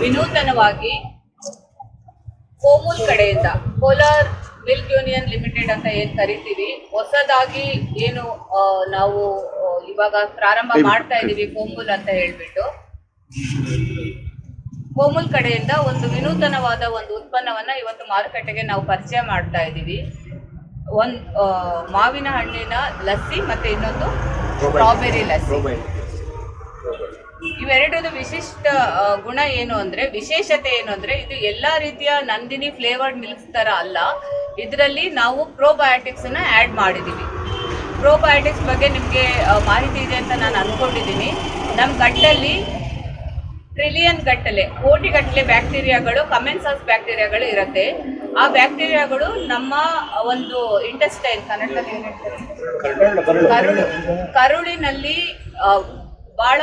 ವಿನೂತನವಾಗಿ ಕೋಮೂಲ್ ಕಡೆಯಿಂದ Kolar milk union limited ಅಂತ ಏನ್ ಕರಿತೀವಿ ಹೊಸದಾಗಿ ಏನು ನಾವು ಇವಾಗ ಪ್ರಾರಂಭ ಮಾಡ್ತಾ ಇದೀವಿ ಕೋಮೂಲ್ ಅಂತ ಹೇಳ್ಬಿಟ್ಟು. ಕೋಮೂಲ್ ಕಡೆಯಿಂದ ಒಂದು ವಿನೂತನವಾದ ಒಂದು ಉತ್ಪನ್ನವನ್ನ ಇವತ್ತು ಮಾರುಕಟ್ಟೆಗೆ ನಾವು ಪರಿಚಯ ಮಾಡ್ತಾ ಇದ್ದೀವಿ ಒಂದ್ ಮಾವಿನ ಹಣ್ಣಿನ ಲಸ್ಸಿ ಮತ್ತೆ ಇನ್ನೊಂದು ಸ್ಟ್ರಾಬೆರಿ ಲಸ್ಸಿ. ಇವೆರಡದು ವಿಶಿಷ್ಟ ಗುಣ ಏನು ಅಂದ್ರೆ ವಿಶೇಷತೆ ಏನು ಅಂದ್ರೆ ಇದು ಎಲ್ಲಾ ರೀತಿಯ ನಂದಿನಿ ಫ್ಲೇವರ್ಡ್ ಮಿಲ್ಕ್ಸ್ ತರ ಅಲ್ಲ. ಇದರಲ್ಲಿ ನಾವು ಪ್ರೋಬಯೋಟಿಕ್ಸ್ ಅನ್ನ ಆಡ್ ಮಾಡಿದೀವಿ. ಪ್ರೋಬಯೋಟಿಕ್ಸ್ ಬಗ್ಗೆ ನಿಮಗೆ ಮಾಹಿತಿ ಇದೆ ಅಂತ ನಾನು ಅನ್ಕೊಂಡಿದ್ದೀನಿ ನಮ್ಮ ಗಟ್ಟಲ್ಲಿ ಟ್ರಿಲಿಯನ್ ಗಟ್ಟಲೆ ಕೋಟಿ ಗಟ್ಟಲೆ ಬ್ಯಾಕ್ಟೀರಿಯಾಗಳು ಕಮೆನ್ಸಸ್ ಬ್ಯಾಕ್ಟೀರಿಯಾಗಳು ಇರುತ್ತೆ. ಆ ಬ್ಯಾಕ್ಟೀರಿಯಾಗಳು ನಮ್ಮ ಒಂದು ಇಂಟೆಸ್ಟೈನ್ ಕನ್ನಡದಲ್ಲಿ ಕರುಳಿನಲ್ಲಿ ಬಹಳ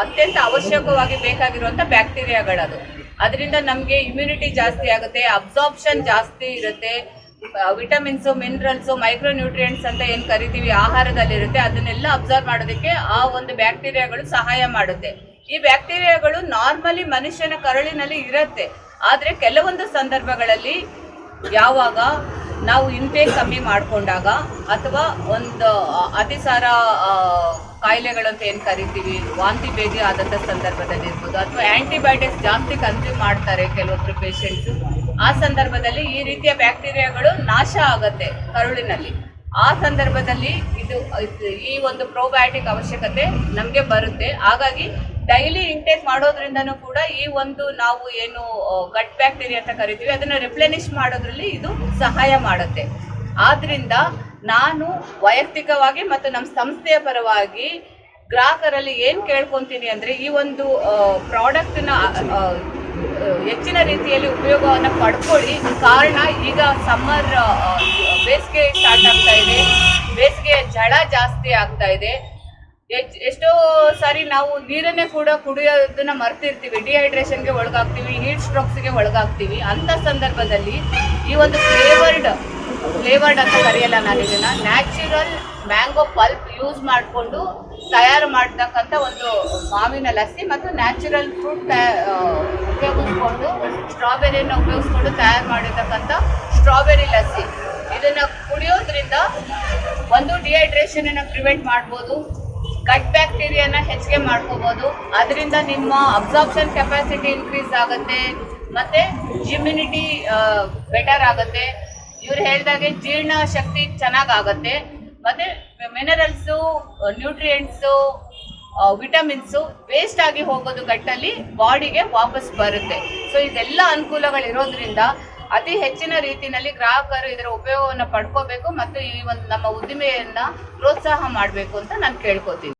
ಅತ್ಯಂತ ಅವಶ್ಯಕವಾಗಿ ಬೇಕಾಗಿರುವಂತ ಬ್ಯಾಕ್ಟೀರಿಯಾಗಳದು. ಅದರಿಂದ ನಮಗೆ ಇಮ್ಯುನಿಟಿ ಜಾಸ್ತಿ ಆಗುತ್ತೆ ಅಬ್ಸಾರ್ಪ್ಷನ್ ಜಾಸ್ತಿ ಇರುತ್ತೆ ವಿಟಮಿನ್ಸ್ ಮಿನರಲ್ಸ್ ಮೈಕ್ರೋ ನ್ಯೂಟ್ರಿಯೆಂಟ್ಸ್ ಅಂತ ಏನು ಕರಿತೀವಿ, ಆಹಾರದಲ್ಲಿರುತ್ತೆ, ಅದನ್ನೆಲ್ಲ ಅಬ್ಸರ್ವ್ ಮಾಡೋದಕ್ಕೆ ಆ ಒಂದು ಬ್ಯಾಕ್ಟೀರಿಯಾಗಳು ಸಹಾಯ ಮಾಡುತ್ತೆ. ಈ ಬ್ಯಾಕ್ಟೀರಿಯಾಗಳು ನಾರ್ಮಲಿ ಮನುಷ್ಯನ ಕರುಳಿನಲ್ಲಿ ಇರುತ್ತೆ. ಆದರೆ ಕೆಲವೊಂದು ಸಂದರ್ಭಗಳಲ್ಲಿ ಯಾವಾಗ ನಾವು ಇಂಟೇಕ್ ಕಮ್ಮಿ ಮಾಡಿಕೊಂಡಾಗ ಅಥವಾ ಒಂದು ಅತಿಸಾರ ಕಾಯಿಲೆಗಳಂತ ಏನು ಕರಿತೀವಿ, ವಾಂತಿ ಭೇದಿ ಆದಂಥ ಸಂದರ್ಭದಲ್ಲಿ ಇರ್ಬೋದು, ಅಥವಾ ಆ್ಯಂಟಿಬಯೋಟಿಕ್ಸ್ ಜಾಸ್ತಿ ಕನ್ಸ್ಯೂಮ್ ಮಾಡ್ತಾರೆ ಕೆಲವೊಬ್ಬರು ಪೇಷಂಟ್ಸ್ ಆ ಸಂದರ್ಭದಲ್ಲಿ ಈ ರೀತಿಯ ಬ್ಯಾಕ್ಟೀರಿಯಾಗಳು ನಾಶ ಆಗುತ್ತೆ ಕರುಳಿನಲ್ಲಿ. ಆ ಸಂದರ್ಭದಲ್ಲಿ ಇದು- ಈ ಒಂದು ಪ್ರೋಬಯೋಟಿಕ್ ಅವಶ್ಯಕತೆ ನಮಗೆ ಬರುತ್ತೆ. ಹಾಗಾಗಿ ಡೈಲಿ ಇಂಟೇಕ್ ಮಾಡೋದ್ರಿಂದನೂ ಕೂಡ ಈ ಒಂದು ನಾವು ಏನು ಗಟ್ ಬ್ಯಾಕ್ಟೀರಿಯಾ ಅಂತ ಕರಿತೀವಿ, ಅದನ್ನ ರಿಪ್ಲೆನಿಶ್ ಮಾಡೋದ್ರಲ್ಲಿ ಇದು ಸಹಾಯ ಮಾಡುತ್ತೆ. ಆದ್ರಿಂದ ನಾನು ವೈಯಕ್ತಿಕವಾಗಿ ಮತ್ತು ನಮ್ಮ ಸಂಸ್ಥೆಯ ಪರವಾಗಿ ಗ್ರಾಹಕರಲ್ಲಿ ಏನ್ ಕೇಳ್ಕೊಂತೀನಿ ಅಂದ್ರೆ, ಈ ಒಂದು ಪ್ರಾಡಕ್ಟ್ನ ಹೆಚ್ಚಿನ ರೀತಿಯಲ್ಲಿ ಉಪಯೋಗವನ್ನ ಪಡ್ಕೊಳ್ಳಿ. ಕಾರಣ ಈಗ ಸಮ್ಮರ್ ಬೇಸಿಗೆ ಸ್ಟಾರ್ಟ್ ಆಗ್ತಾ ಇದೆ. ಬೇಸಿಗೆ ಝಳ ಜಾಸ್ತಿ ಆಗ್ತಾ ಇದೆ. ಎಚ್- ಎಷ್ಟೋ ಸಾರಿ ನಾವು ನೀರನ್ನೇ ಕೂಡ ಕುಡಿಯೋದನ್ನ ಮರ್ತಿರ್ತೀವಿ. ಡಿಹೈಡ್ರೇಷನ್ಗೆ ಒಳಗಾಗ್ತೀವಿ ಹೀಟ್ ಸ್ಟ್ರೋಕ್ಸ್ಗೆ ಒಳಗಾಗ್ತೀವಿ. ಅಂತ ಸಂದರ್ಭದಲ್ಲಿ ಈ ಒಂದು ಫ್ಲೇವರ್ಡ್ ಫ್ಲೇವರ್ಡ್ ಅಂತ ಕರೆಯಲ್ಲ ನಾನು ಇದನ್ನ. ನ್ಯಾಚುರಲ್ ಮ್ಯಾಂಗೋ ಪಲ್ಪ್ ಯೂಸ್ ಮಾಡಿಕೊಂಡು ತಯಾರು ಮಾಡ್ತಕ್ಕಂಥ ಒಂದು ಮಾವಿನ ಲಸ್ಸಿ ಮತ್ತು ನ್ಯಾಚುರಲ್ ಫ್ರೂಟ್ ಉಪಯೋಗಿಸ್ಕೊಂಡು ಸ್ಟ್ರಾಬೆರಿಯನ್ನು ಉಪಯೋಗಿಸ್ಕೊಂಡು ತಯಾರು ಮಾಡಿರ್ತಕ್ಕಂಥ ಸ್ಟ್ರಾಬೆರಿ ಲಸ್ಸಿ. ಇದನ್ನು ಕುಡಿಯೋದ್ರಿಂದ ಒಂದು ಡಿಹೈಡ್ರೇಷನನ್ನು ಪ್ರಿವೆಂಟ್ ಮಾಡ್ಬೋದು. ಗಟ್ ಬ್ಯಾಕ್ಟೀರಿಯಾನ ಹೆಚ್ಚಿಗೆ ಮಾಡ್ಕೋಬಹುದು ಅದರಿಂದ ನಿಮ್ಮ ಅಬ್ಸಾರ್ಪ್ಷನ್ ಕೆಪಾಸಿಟಿ ಇನ್ಕ್ರೀಸ್ ಆಗುತ್ತೆ. ಮತ್ತೆ ಇಮ್ಯುನಿಟಿ ಬೆಟರ್ ಆಗುತ್ತೆ. ಇವ್ರು ಹೇಳಿದಾಗೆ ಜೀರ್ಣ ಶಕ್ತಿ ಚೆನ್ನಾಗಾಗತ್ತೆ ಮತ್ತೆ ಮಿನರಲ್ಸು ನ್ಯೂಟ್ರಿಯೆಂಟ್ಸು ವಿಟಮಿನ್ಸು ವೇಸ್ಟ್ ಆಗಿ ಹೋಗೋದು ಗಟ್ಟಲ್ಲಿ ಬಾಡಿಗೆ ವಾಪಸ್ ಬರುತ್ತೆ. ಸೊ ಇದೆಲ್ಲ ಅನುಕೂಲಗಳಿರೋದ್ರಿಂದ ಅತಿ ಹೆಚ್ಚಿನ ರೀತಿಯಲ್ಲಿ ಗ್ರಾಹಕರು ಇದರ ಉಪಯೋಗವನ್ನು ಪಡ್ಕೋಬೇಕು ಮತ್ತು ಈ ಒಂದು ನಮ್ಮ ಉದ್ದಿಮೆಯನ್ನು ಪ್ರೋತ್ಸಾಹ ಮಾಡಬೇಕು ಅಂತ ನಾನು ಕೇಳ್ಕೊತೀನಿ.